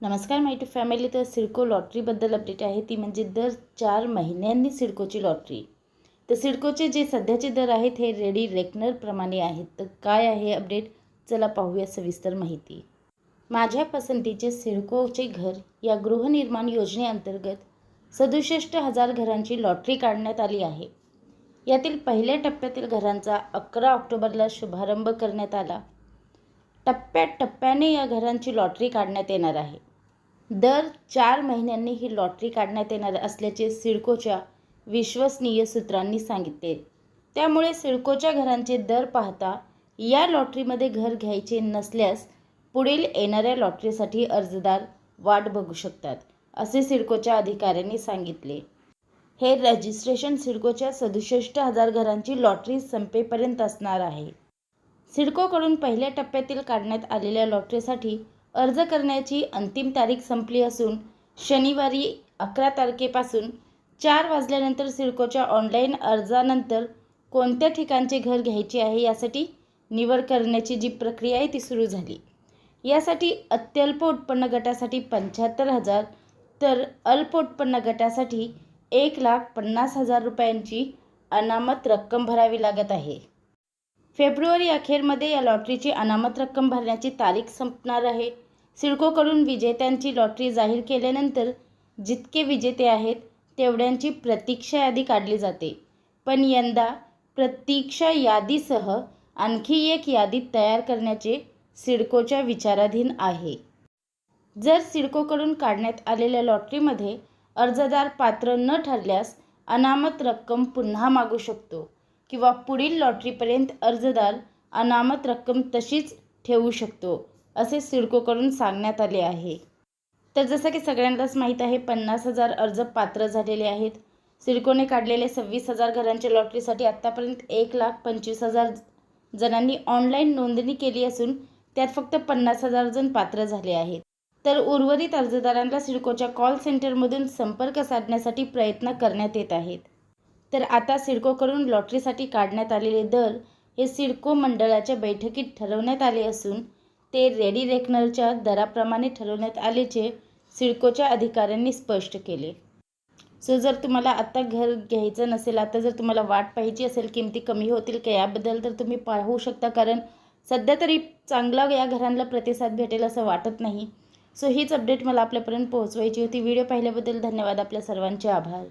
नमस्कार माय to family तर CIDCO लॉटरीबद्दल update आहे. ती म्हणजे दर चार महिन्यांनी सिडकोची लॉटरी तर सिडकोचे जे सध्याचे दर आहेत हे रेडी रेकनरप्रमाणे आहेत. तर काय आहे अपडेट चला पाहूया सविस्तर माहिती. माझ्या पसंतीचे सिडकोचे घर या गृहनिर्माण योजनेअंतर्गत सदुसष्ट हजार घरांची लॉटरी काढण्यात आली आहे. यातील पहिल्या टप्प्यातील घरांचा अकरा ऑक्टोबरला शुभारंभ करण्यात आला. टप्प्याटप्प्याने या घरांची लॉटरी काढण्यात येणार आहे. दर चार महिन्यांनी ही लॉटरी काढण्यात येणार असल्याचे सिडकोच्या विश्वसनीय सूत्रांनी सांगितले. त्यामुळे सिडकोच्या घरांचे दर पाहता या लॉटरीमध्ये घर घ्यायचे नसल्यास पुढील येणाऱ्या लॉटरीसाठी अर्जदार वाट बघू शकतात असे सिडकोच्या अधिकाऱ्यांनी सांगितले. हे रजिस्ट्रेशन सिडकोच्या सदुसष्ट हजार घरांची लॉटरी संपेपर्यंत असणार आहे. सिडकोकडून पहिल्या टप्प्यातील काढण्यात आलेल्या लॉटरीसाठी अर्ज करण्याची अंतिम तारीख संपली असून शनिवारी अकरा तारखेपासून चार वाजल्यानंतर सिडकोच्या ऑनलाईन अर्जानंतर कोणत्या ठिकाणचे घर घ्यायचे आहे यासाठी निवड करण्याची जी प्रक्रिया आहे ती सुरू झाली. यासाठी अत्यल्प उत्पन्न गटासाठी पंच्याहत्तर हजार तर अल्प उत्पन्न गटासाठी एक लाख पन्नास हजार रुपयांची अनामत रक्कम भरावी लागत आहे. फेब्रुवारी अखेरमध्ये या लॉटरीची अनामत रक्कम भरण्याची तारीख संपणार आहे. सिडकोकडून विजेत्यांची लॉटरी जाहीर केल्यानंतर जितके विजेते आहेत तेवढ्यांची प्रतीक्षा यादी काढली जाते. पण यंदा प्रतीक्षा यादीसह आणखी एक यादी तयार करण्याचे सिडकोच्या विचाराधीन आहे. जर सिडकोकडून काढण्यात आलेल्या लॉटरीमध्ये अर्जदार पात्र न ठरल्यास अनामत रक्कम पुन्हा मागू शकतो. किंवा पुढील लॉटरीपर्यंत अर्जदार अनामत रक्कम तशीच ठेवू शकतो असे सिडकोकडून सांगण्यात आले आहे. तर जसं की सगळ्यांनाच माहीत आहे पन्नास हजार अर्ज पात्र झालेले आहेत. सिडकोने काढलेले सव्वीस हजार घरांच्या लॉटरीसाठी आत्तापर्यंत एक लाख पंचवीस हजार जणांनी ऑनलाईन नोंदणी केली असून त्यात फक्त पन्नास हजार जण पात्र झाले आहेत. तर उर्वरित अर्जदारांना सिडकोच्या कॉल सेंटरमधून संपर्क साधण्यासाठी प्रयत्न करण्यात येत आहेत. तर आता सिडकोकडून लॉटरीसाठी काढण्यात आलेले दर हे सिडको मंडळाच्या बैठकीत ठरवण्यात आले असून ते रेडी रेकनरच्या दराप्रमाणे ठरवण्यात आल्याचे सिडकोच्या अधिकाऱ्यांनी स्पष्ट केले. सो जर तुम्हाला आत्ता घर घ्यायचं नसेल आता जर तुम्हाला वाट पाहिजे असेल किमती कमी होतील का याबद्दल तर तुम्ही पाहू शकता कारण सध्या तरी चांगला या घरांना प्रतिसाद भेटेल असं वाटत नाही. सो हीच अपडेट मला आपल्यापर्यंत पोहोचवायची होती. व्हिडिओ पाहिल्याबद्दल धन्यवाद. आपल्या सर्वांचे आभार.